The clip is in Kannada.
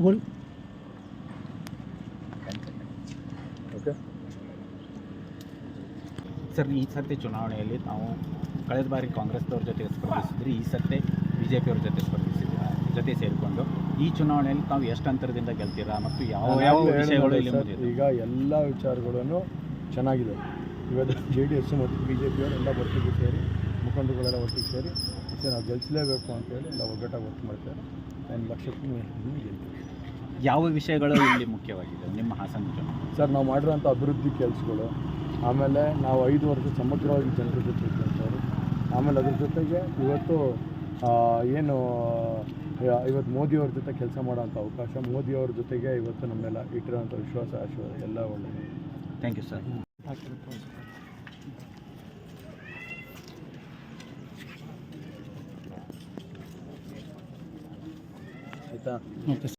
ಒಳ್ ಓಕೆ ಸರ್ ಈ ಸರ್ತಿ ಚುನಾವಣೆಯಲ್ಲಿ ನಾವು ಕಳೆದ ಬಾರಿ ಕಾಂಗ್ರೆಸ್ದವ್ರ ಜೊತೆ ಸ್ಪರ್ಧಿಸಿದ್ರಿ ಈ ಸರ್ತಿ ಬಿ ಜೆ ಪಿಯವ್ರ ಜೊತೆ ಸ್ಪರ್ಧಿಸಿದ್ರಿ ಜೊತೆ ಸೇರಿಕೊಂಡು. ಈ ಚುನಾವಣೆಯಲ್ಲಿ ತಾವು ಎಷ್ಟು ಅಂತರದಿಂದ ಗೆಲ್ತೀರಾ ಮತ್ತು ಯಾವ ಯಾವ ವಿಷಯಗಳು ಇಲ್ಲಿ ಈಗ ಎಲ್ಲ ವಿಚಾರಗಳನ್ನು ಚೆನ್ನಾಗಿದೆ. ಇವತ್ತು ಜೆ ಡಿ ಎಸ್ ಮತ್ತು ಬಿ ಜೆ ಪಿಯವರು ಎಲ್ಲ ಒಟ್ಟಿಗೆ ಸೇರಿ ಮುಖಂಡರುಗಳೆಲ್ಲ ಒಟ್ಟಿಗೆ ಸೇರಿ ಸರ್ ನಾವು ಗೆಲ್ಲಿಸಲೇಬೇಕು ಅಂತೇಳಿ ನಾವು ಒಗ್ಗಟ್ಟಾಗಿ ವರ್ಕ್ ಮಾಡ್ತೇವೆ ಒಂದು ಲಕ್ಷಕ್ಕೂ ಗೆಲ್ತೀವಿ ಯಾವ ವಿಷಯಗಳು ಇಲ್ಲಿ ಮುಖ್ಯವಾಗಿದೆ ನಿಮ್ಮ ಹಾಸನ ಸರ್ ನಾವು ಮಾಡಿರೋಂಥ ಅಭಿವೃದ್ಧಿ ಕೆಲಸಗಳು ಆಮೇಲೆ ನಾವು ಐದು ವರ್ಷ ಸಮಗ್ರವಾಗಿ ಜನರ ಜೊತೆ ಇದ್ದಂಥವ್ರು ಆಮೇಲೆ ಅದ್ರ ಜೊತೆಗೆ ಇವತ್ತು ಏನು ಇವತ್ತು ಮೋದಿಯವ್ರ ಜೊತೆ ಕೆಲಸ ಮಾಡೋಂಥ ಅವಕಾಶ ಮೋದಿಯವ್ರ ಜೊತೆಗೆ ಇವತ್ತು ನಮ್ಮೆಲ್ಲ ಇಟ್ಟಿರೋಂಥ ವಿಶ್ವಾಸ ಆಶೀರ್ವಾದ ಎಲ್ಲ ಒಳ್ಳೆಯದು. ಥ್ಯಾಂಕ್ ಯು ಸರ್ ಆಯಿತಾ ಓಕೆ